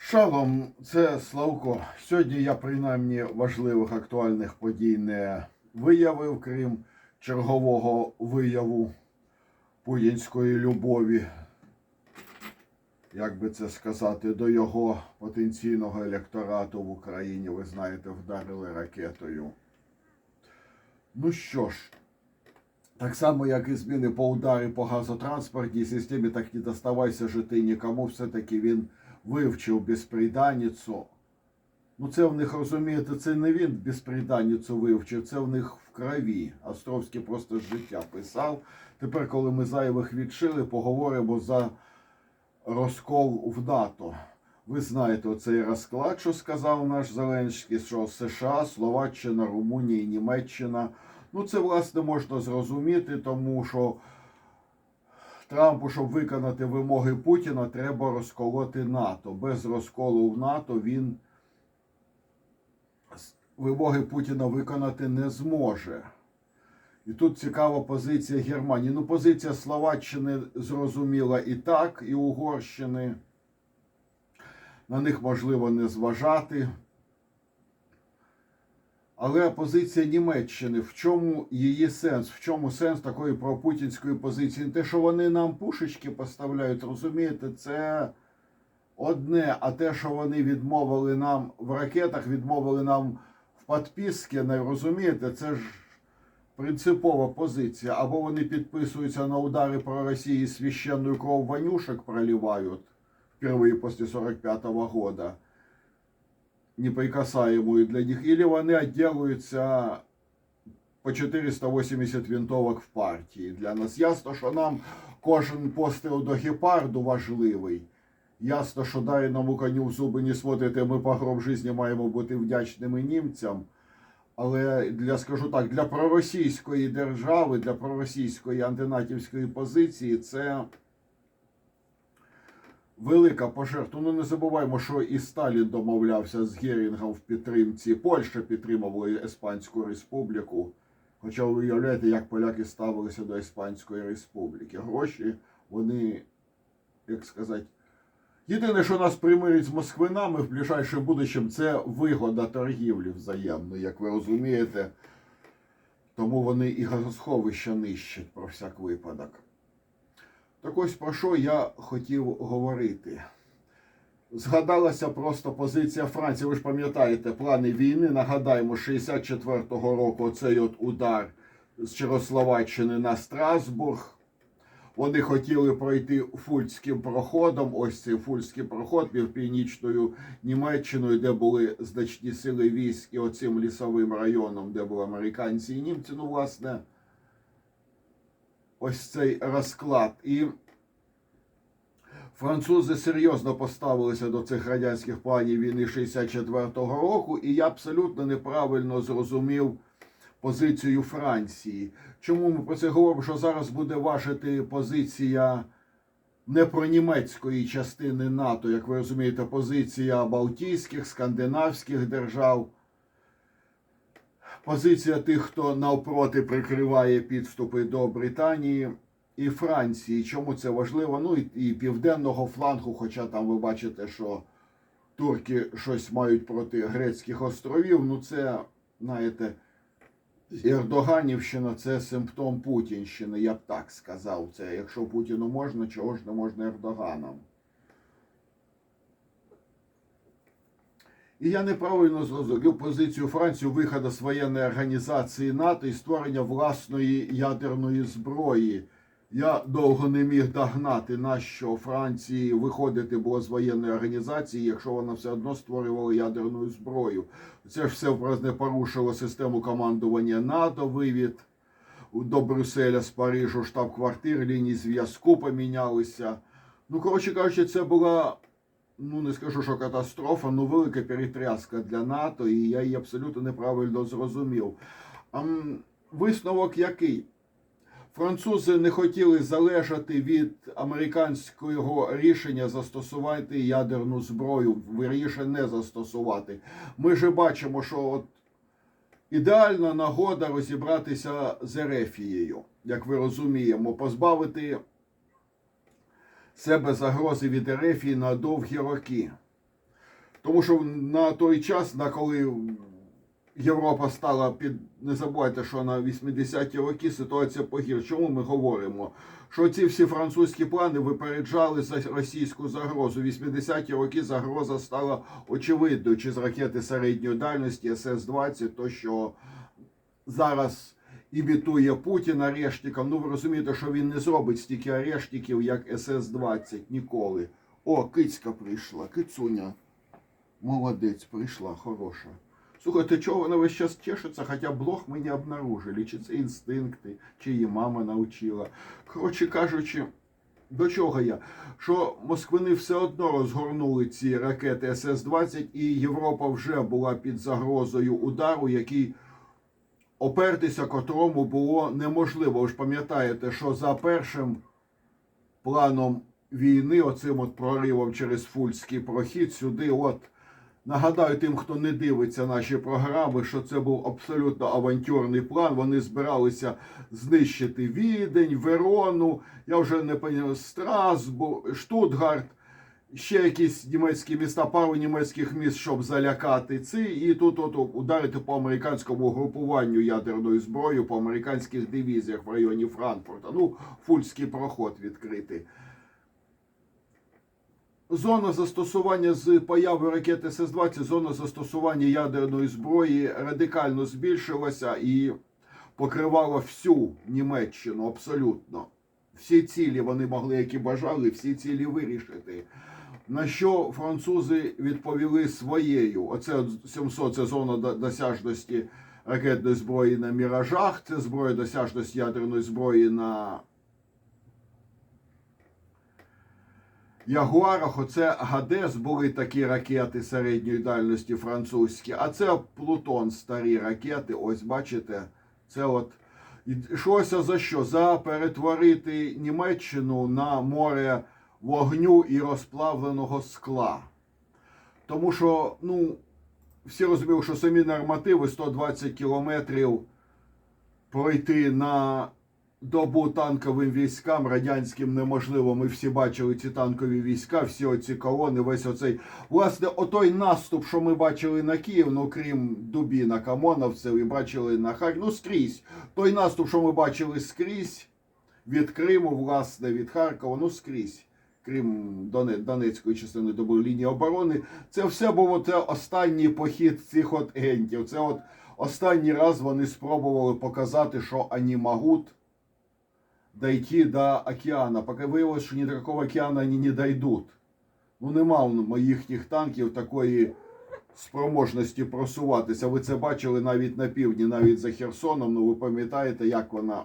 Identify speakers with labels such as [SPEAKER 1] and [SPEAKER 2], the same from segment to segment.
[SPEAKER 1] Шалом, це Славко. Сьогодні я принаймні важливих актуальних подій не виявив, крім чергового вияву путінської любові, як би це сказати, до його потенційного електорату в Україні, ви знаєте, вдарили ракетою. Ну що ж, так само, як і зміни по ударі по газотранспортній системі, так і доставайся жити нікому. Все-таки він вивчив безприданницю. Ну, це в них розумієте, це не він безприданницю вивчив, це в них в крові. Островський просто з життя писав. Тепер, коли ми зайвих відшили, поговоримо за розкол в НАТО. Ви знаєте оцей розклад, що сказав наш Зеленський, що США, Словаччина, Румунія Німеччина. Ну, це власне можна зрозуміти, тому що Трампу, щоб виконати вимоги Путіна, треба розколоти НАТО. Без розколу в НАТО він вимоги Путіна виконати не зможе. І тут цікава позиція Германії. Ну, позиція Словаччини зрозуміла і так, і Угорщини. На них можливо не зважати. Але позиція Німеччини, в чому її сенс? В чому сенс такої пропутінської позиції? Те, що вони нам пушечки поставляють, розумієте, це одне. А те, що вони відмовили нам в ракетах, відмовили нам в підписки, не розумієте, це ж принципова позиція. Або вони підписуються на удари про Росію і священну кров ванюшек проливають впервые после 45-го года неприкасаемую для них, или вони отделаются по 480 винтовок в партії. Для нас ясно, що нам кожен постріл до гепарду важливий. Ясно, що дареному коню в зуби не смотрите, ми по житті маємо бути вдячними німцям. Але для, скажу так, для проросійської держави, для проросійської антинатівської позиції це велика пожертва. Ну не забуваємо, що і Сталін домовлявся з Герінгом в підтримці. Польща підтримувала Іспанську республіку. Хоча ви уявляєте, як поляки ставилися до Іспанської республіки. Гроші вони, як сказати, єдине, що нас примирить з москвинами в ближайшому будущем, це вигода торгівлі взаємної, як ви розумієте. Тому вони і газосховища нищать про всяк випадок. Так ось про що я хотів говорити. Згадалася просто позиція Франції. Ви ж пам'ятаєте, плани війни. Нагадаємо, 64-го року оцей от удар з Чехословаччини на Страсбург. Вони хотіли пройти Фульським проходом. Ось цей Фульський проход між північною Німеччиною, де були значні сили військ, і оцим лісовим районом, де були американці і німці. Ну, власне, ось цей розклад. І французи серйозно поставилися до цих радянських планів війни 64-го року, і я абсолютно неправильно зрозумів позицію Франції. Чому ми про це говоримо? Що зараз буде важити позиція не про німецької частини НАТО, як ви розумієте, позиція Балтійських, скандинавських держав. Позиція тих, хто навпроти прикриває підступи до Британії і Франції. Чому це важливо? Ну і, і південного флангу, хоча там ви бачите, що турки щось мають проти грецьких островів. Ну це, знаєте, Ердоганівщина це симптом Путінщини, я б так сказав. Це якщо Путіну можна, чого ж не можна Ердоганам? І я неправильно зрозумів позицію Франції виходу з воєнної організації НАТО і створення власної ядерної зброї. Я довго не міг догнати, на що Франції виходити було з воєнної організації, якщо вона все одно створювала ядерну зброю. Це ж все власне порушило систему командування НАТО, вивід до Брюсселя з Парижу, штаб-квартир, лінії зв'язку помінялися. Ну, коротше кажучи, це була, ну не скажу, що катастрофа, ну велика перетряска для НАТО, і я її абсолютно неправильно зрозумів. Висновок який? Французи не хотіли залежати від американського рішення застосувати ядерну зброю, виріше не застосувати. Ми же бачимо, що от ідеальна нагода розібратися з Ерефією, як ви розуміємо, позбавити себе загрози від Ерефії на довгі роки. Тому що на той час, на коли Європа стала під. Не забувайте, що на 80-ті роки ситуація погірша. Чому ми говоримо? Що ці всі французькі плани випереджали за російську загрозу. 80-ті роки загроза стала очевидною, чи з ракети середньої дальності СС-20, то що зараз імітує Путін арештиком. Ну ви розумієте, що він не зробить стільки арештиків, як СС-20 ніколи. О, кицька прийшла, кицуня. Молодець, прийшла, хороша. Слухайте, чого вона весь час тішиться, хоча блог ми не обнаружили, чи це інстинкти, чи її мама навчила. Коротше кажучи, до чого я? Що москвини все одно розгорнули ці ракети СС-20, і Європа вже була під загрозою удару, який опертися котрому було неможливо. Ви ж пам'ятаєте, що за першим планом війни, оцим от проривом через Фульський прохід, сюди, от нагадаю тим, хто не дивиться наші програми, що це був абсолютно авантюрний план. Вони збиралися знищити Відень, Верону, я вже не пам'ятаю, Страсбург, Штутгарт. Ще якісь німецькі міста, пару німецьких міст, щоб залякати ці, і тут от ударити по американському групуванню ядерною зброєю по американських дивізіях в районі Франкфурта. Ну, фульський проход відкрити. Зона застосування з появи ракет СС-20, зона застосування ядерної зброї радикально збільшилася і покривала всю Німеччину абсолютно. Всі цілі вони могли, які бажали, всі цілі вирішити. На що французи відповіли своєю? Оце 700 це зона досяжності ракетної зброї на міражах, це зброя досяжності ядерної зброї на Ягуарах. Оце Гадес були такі ракети середньої дальності французькі, а це Плутон, старі ракети. Ось бачите, це от. Йшлося за що? За перетворити Німеччину на море вогню і розплавленого скла. Тому що, ну, всі розуміли, що самі нормативи 120 кілометрів пройти на добу танковим військам радянським неможливо. Ми всі бачили ці танкові війська, всі оці колони, весь оцей. Власне, отой наступ, що ми бачили на Київ, ну крім Дубіна, Камоновців і бачили на Харків, ну скрізь. Той наступ, що ми бачили скрізь від Криму, власне, від Харкова, ну скрізь. Крім Донецької частини до лінії оборони, це все був це останній похід цих от гентів. Це от останній раз вони спробували показати, що вони можуть дойти до океана. Поки виявилось, що ні до якого океана вони не дойдуть. Ну, нема у їхніх танків такої спроможності просуватися. Ви це бачили навіть на півдні, навіть за Херсоном. Ну ви пам'ятаєте, як вона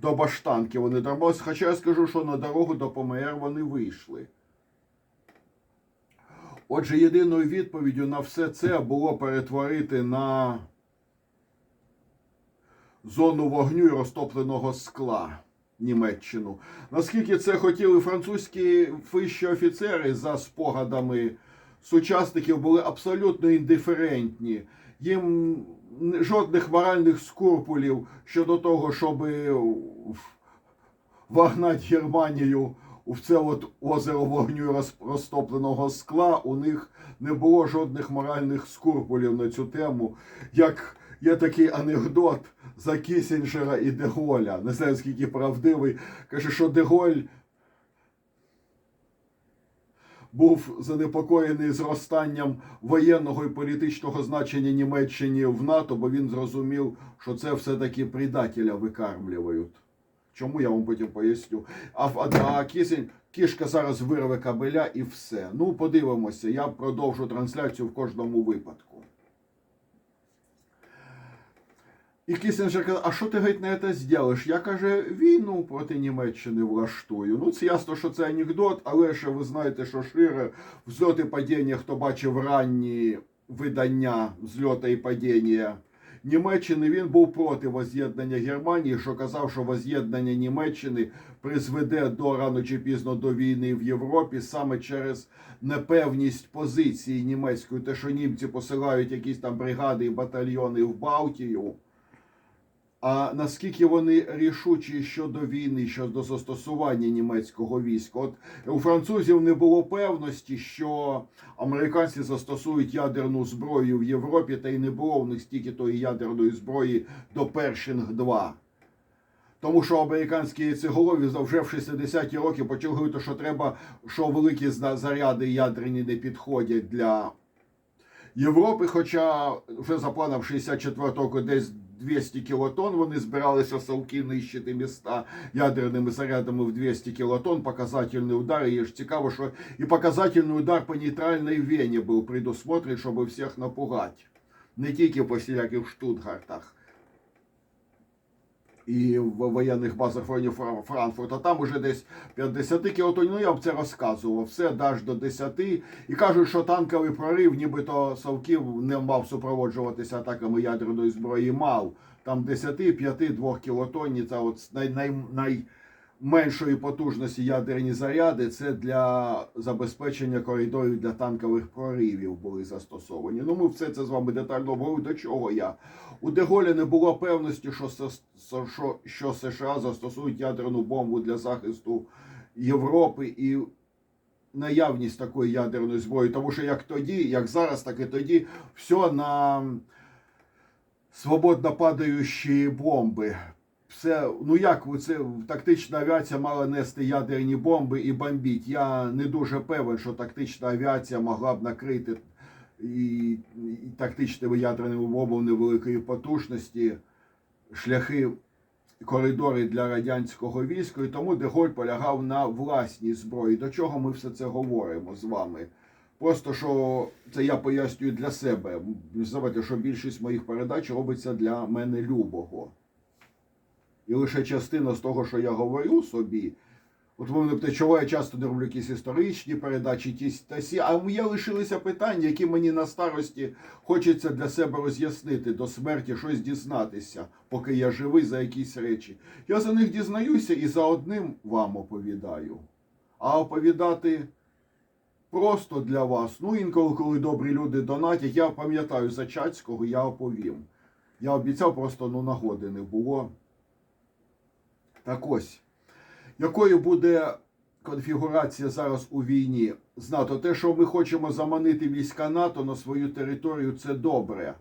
[SPEAKER 1] до баштанки вони дробилися. Хоча я скажу, що на дорогу до ПМР вони вийшли. Отже, єдиною відповіддю на все це було перетворити на зону вогню і розтопленого скла Німеччину. Наскільки це хотіли французькі вищі офіцери за спогадами сучасників були абсолютно індиферентні. Їм жодних моральних скурпулів щодо того, щоб вогнати Германію в це от озеро вогню розтопленого скла, у них не було жодних моральних скурпулів на цю тему. Як є такий анекдот за Кісінджера і Деголя, не знаю скільки правдивий, каже, що Деголь був занепокоєний зростанням воєнного і політичного значення Німеччини в НАТО, бо він зрозумів, що це все-таки предателя викармлюють. Чому я вам потім поясню? А, в- а кисень, кішка зараз вирве кабеля і все. Ну, подивимося, я продовжу трансляцію в кожному випадку. І Кісінджер каже, а що ти геть на це зробиш? Я каже, війну проти Німеччини влаштую. Ну, це ясно, що це анекдот, але ще ви знаєте, що шире взльоти падіння, хто бачив ранні видання взльота і падіння Німеччини, він був проти воз'єднання Германії, що казав, що воз'єднання Німеччини призведе до рано чи пізно до війни в Європі саме через непевність позиції німецької, те, що німці посилають якісь там бригади і батальйони в Балтію. А наскільки вони рішучі щодо війни, щодо застосування німецького війська? От у французів не було певності, що американці застосують ядерну зброю в Європі, та й не було в них стільки тої ядерної зброї до Першинг 2 тому що американські яйцеголові вже в 60-ті роки почали що треба, що великі заряди ядерні не підходять для Європи. Хоча вже за планом 64 року десь 200 кілотон вони збиралися совки нищити міста ядерними зарядами в 200 кілотон. Показательний удар. І ж цікаво, що і показательний удар по нейтральній вені був предусмотрен, щоб всіх напугати. Не тільки по всіляких штутгартах і в воєнних базах в районі Франкфурта. Там уже десь 50 кілотонів. Ну, я б це розказував. Все даж до 10. І кажуть, що танковий прорив, нібито Савків не мав супроводжуватися атаками ядерної зброї. Мав там 10, 5, 2 кілотонні. Це от най, най, найменшої потужності ядерні заряди. Це для забезпечення коридорів для танкових проривів були застосовані. Ну, ми все це з вами детально обговорили. До чого я? У Деголя не було певності, що, що США застосують ядерну бомбу для захисту Європи і наявність такої ядерної зброї. Тому що як тоді, як зараз, так і тоді, все на свободно падаючі бомби. Все, ну як це тактична авіація мала нести ядерні бомби і бомбіть? Я не дуже певен, що тактична авіація могла б накрити і, і тактичними ядерними бомбами невеликої потужності шляхи коридори для радянського війська, і тому Деголь полягав на власній зброї. До чого ми все це говоримо з вами? Просто що це я пояснюю для себе. Не забудьте, що більшість моїх передач робиться для мене любого. І лише частина з того, що я говорю собі, От ви мене чого я часто не роблю якісь історичні передачі, ті та сі. А є лишилися питання, які мені на старості хочеться для себе роз'яснити до смерті, щось дізнатися, поки я живий за якісь речі. Я за них дізнаюся і за одним вам оповідаю. А оповідати просто для вас. Ну, інколи, коли добрі люди донатять, я пам'ятаю Зачацького, я оповім. Я обіцяв, просто ну нагоди не було. Так ось якою буде конфігурація зараз у війні з НАТО? Те, що ми хочемо заманити війська НАТО на свою територію, це добре.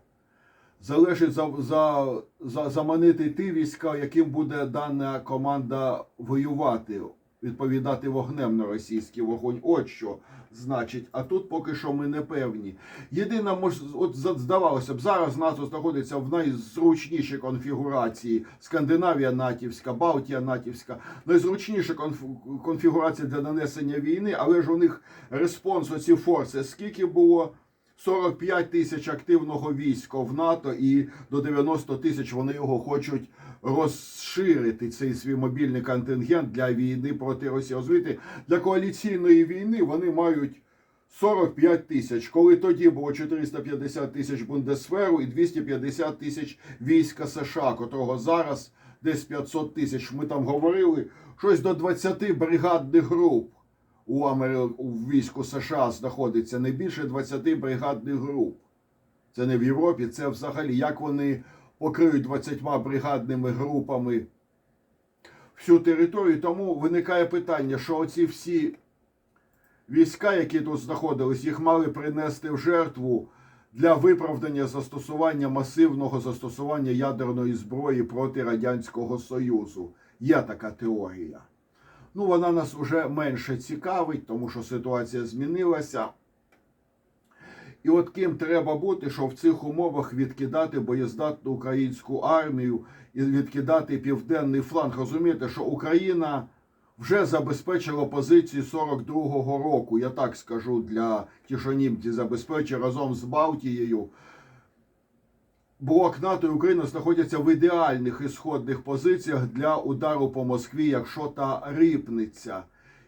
[SPEAKER 1] Залежить за, за, за заманити ті війська, яким буде дана команда воювати, відповідати вогнем на російський вогонь. От що значить. А тут поки що ми не певні. Єдина от здавалося б, зараз НАТО знаходиться в найзручнішій конфігурації. Скандинавія натівська, Балтія натівська, найзручніша конф- конфігурація для нанесення війни, але ж у них респонс оці форси. Скільки було? 45 тисяч активного війська в НАТО і до 90 тисяч вони його хочуть розширити цей свій мобільний контингент для війни проти Росії. Розумієте, для коаліційної війни вони мають 45 тисяч, коли тоді було 450 тисяч Бундесверу і 250 тисяч війська США, котрого зараз десь 500 тисяч. Ми там говорили щось до 20 бригадних груп у, Амери... у війську США знаходиться не більше 20 бригадних груп. Це не в Європі, це взагалі як вони покриють 20 бригадними групами всю територію. Тому виникає питання, що оці всі війська, які тут знаходились, їх мали принести в жертву для виправдання застосування масивного застосування ядерної зброї проти Радянського Союзу. Є така теорія. Ну, вона нас вже менше цікавить, тому що ситуація змінилася. І от ким треба бути, щоб в цих умовах відкидати боєздатну українську армію і відкидати південний фланг. Розумієте, що Україна вже забезпечила позиції 42-го року. Я так скажу для ті, що німці забезпечили разом з Балтією. Блок НАТО і Україна знаходяться в ідеальних ісходних позиціях для удару по Москві, якщо та рипнеться.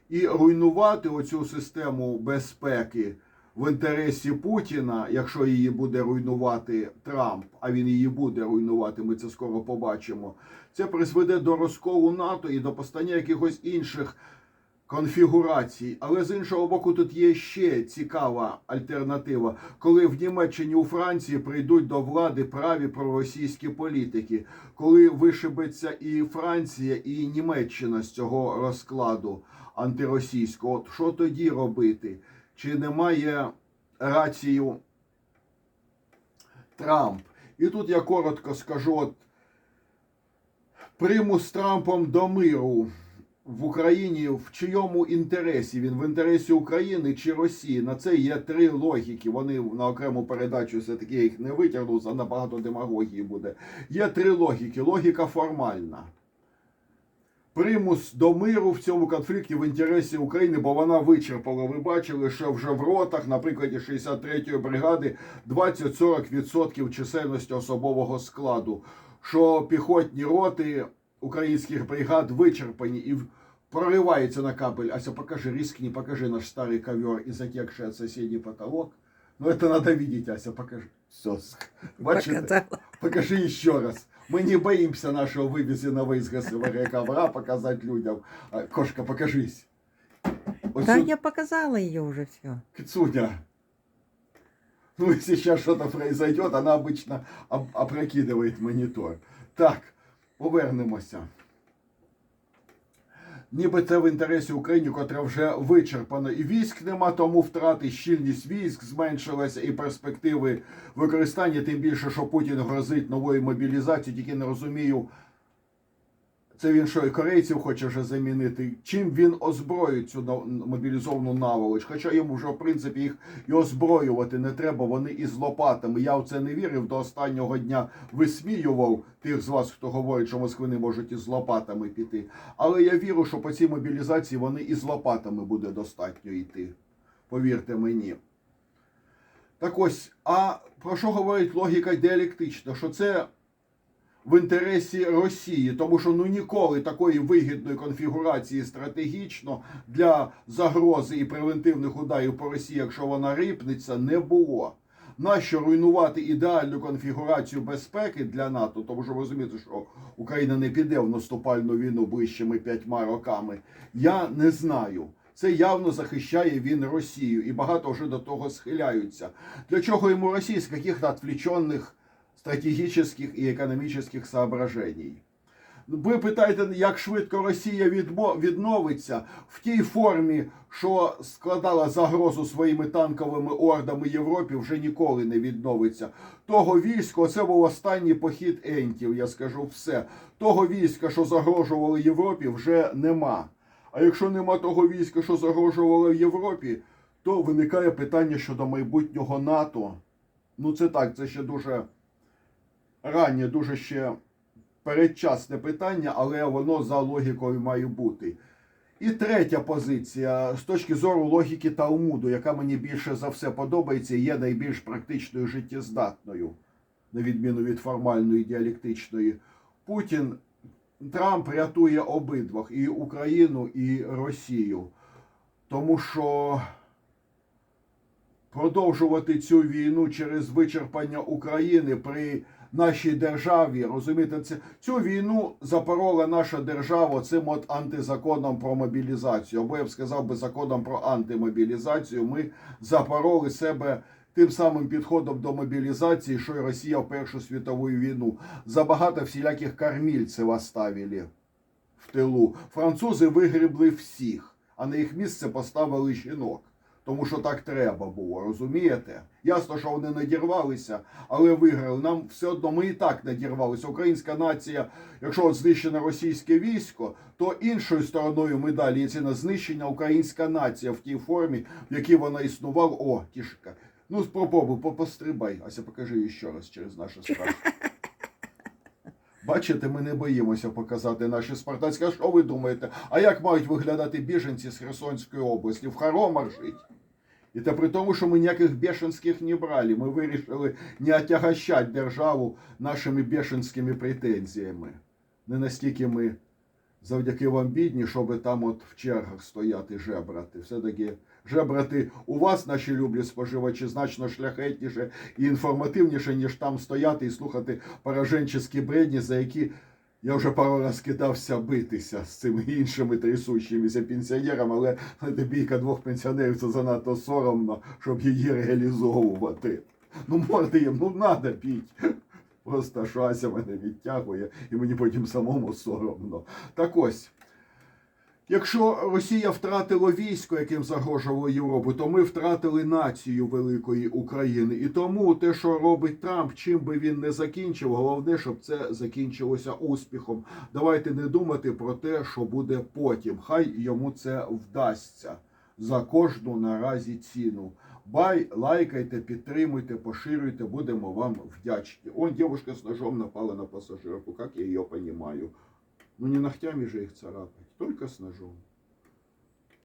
[SPEAKER 1] І руйнувати оцю систему безпеки в інтересі Путіна, якщо її буде руйнувати Трамп, а він її буде руйнувати, ми це скоро побачимо. Це призведе до розколу НАТО і до постання якихось інших конфігурацій. Але з іншого боку, тут є ще цікава альтернатива, коли в Німеччині у Франції прийдуть до влади праві проросійські політики, коли вишибеться і Франція, і Німеччина з цього розкладу антиросійського. От що тоді робити? Чи немає рацію Трамп? І тут я коротко скажу: от примус Трампом до миру в Україні в чийому інтересі? Він в інтересі України чи Росії? На це є три логіки. Вони на окрему передачу все-таки їх не витягну, за набагато демагогії буде. Є три логіки. Логіка формальна. Примус до миру в цьому конфлікті в інтересі України, бо вона вичерпала. Ви бачили, що вже в ротах, на прикладі 63-ї бригади, 20-40% чисельності особового складу. Що піхотні роти українських бригад вичерпані і прориваються на кабель. Ася, покажи, рискни, покажи наш старый ковер и затекший от соседей потолок. Ну, это надо видеть, Ася, покажи. Все. Покажи еще раз. Мы не боимся нашего вывезенного из ГСВР ковра показать людям. А, Кошка, покажись. Вот
[SPEAKER 2] Да,
[SPEAKER 1] сюда-
[SPEAKER 2] я показала ее уже все.
[SPEAKER 1] Кицуня. Ну, если сейчас что-то произойдет, она обычно об- опрокидывает монитор. Так, повернемося. Ніби це в інтересі України, котра вже вичерпана. І військ нема, тому втрати, щільність військ зменшилася, і перспективи використання, тим більше, що Путін грозить новою мобілізацією, тільки не розумію, це він що, і корейців хоче вже замінити. Чим він озброїть цю мобілізовану наволоч? Хоча йому вже, в принципі, їх і озброювати не треба, вони із лопатами. Я в це не вірив до останнього дня. Висміював тих з вас, хто говорить, що москви не можуть із лопатами піти. Але я вірю, що по цій мобілізації вони із лопатами буде достатньо йти. Повірте мені. Так ось, а про що говорить логіка діалектична? Що це в інтересі Росії, тому що ну ніколи такої вигідної конфігурації стратегічно для загрози і превентивних ударів по Росії, якщо вона рипнеться, не було. Нащо руйнувати ідеальну конфігурацію безпеки для НАТО? Тому що розумієте, що Україна не піде в наступальну війну ближчими п'ятьма роками. Я не знаю. Це явно захищає він Росію, і багато вже до того схиляються. Для чого йому Росія з каких-то отвлеченных стратегічних і економічних соображений. Ви питаєте, як швидко Росія відновиться в тій формі, що складала загрозу своїми танковими ордами Європі, вже ніколи не відновиться. Того війська, це був останній похід ентів, я скажу все. Того війська, що загрожувало Європі, вже нема. А якщо нема того війська, що загрожувало Європі, то виникає питання щодо майбутнього НАТО. Ну, це так, це ще дуже раннє, дуже ще передчасне питання, але воно за логікою має бути. І третя позиція з точки зору логіки Талмуду, яка мені більше за все подобається, є найбільш практичною життєздатною, на відміну від формальної діалектичної. Путін Трамп рятує обидвох і Україну, і Росію. Тому що продовжувати цю війну через вичерпання України при нашій державі, розумієте, це цю війну запорола наша держава цим от антизаконом про мобілізацію. Або я б сказав би законом про антимобілізацію. Ми запороли себе тим самим підходом до мобілізації, що й Росія в Першу світову війну. Забагато всіляких кормільців оставили в тилу. Французи вигрібли всіх, а на їх місце поставили жінок. Тому що так треба було, розумієте? Ясно, що вони надірвалися, але виграли. Нам все одно ми і так надірвалися. Українська нація, якщо от знищено російське військо, то іншою стороною медалі є ціна знищення українська нація в тій формі, в якій вона існувала. О, тішка. Ну, спробуй, по- пострибай. Ася, покажи ще раз через наше страх. Бачите, ми не боїмося показати наші спартанські. А що ви думаєте? А як мають виглядати біженці з Херсонської області? В хоромах жить? Це при тому, що ми ніяких бешенських не брали. Ми вирішили не отягощати державу нашими бешенськими претензіями. Не настільки ми завдяки вам бідні, щоб там от в чергах стояти жебрати. Все-таки жебрати у вас, наші люблі споживачі, значно шляхетніше і інформативніше, ніж там стояти і слухати пораженчі бредні, за які Я вже пару раз кидався битися з цими іншими трясущимися пенсіонерами, але бійка двох пенсіонерів це занадто соромно, щоб її реалізовувати. Ну, морди їм, ну надо піть. Просто Шася мене відтягує, і мені потім самому соромно. Так ось. Якщо Росія втратила військо, яким загрожувала Європу, то ми втратили націю великої України. І тому те, що робить Трамп, чим би він не закінчив, головне, щоб це закінчилося успіхом. Давайте не думати про те, що буде потім. Хай йому це вдасться за кожну наразі ціну. Бай, лайкайте, підтримуйте, поширюйте, будемо вам вдячні. Он девушка с ножом напала на пассажирку, как я ее понимаю. Ну не ногтями же их царапать, только с ножом.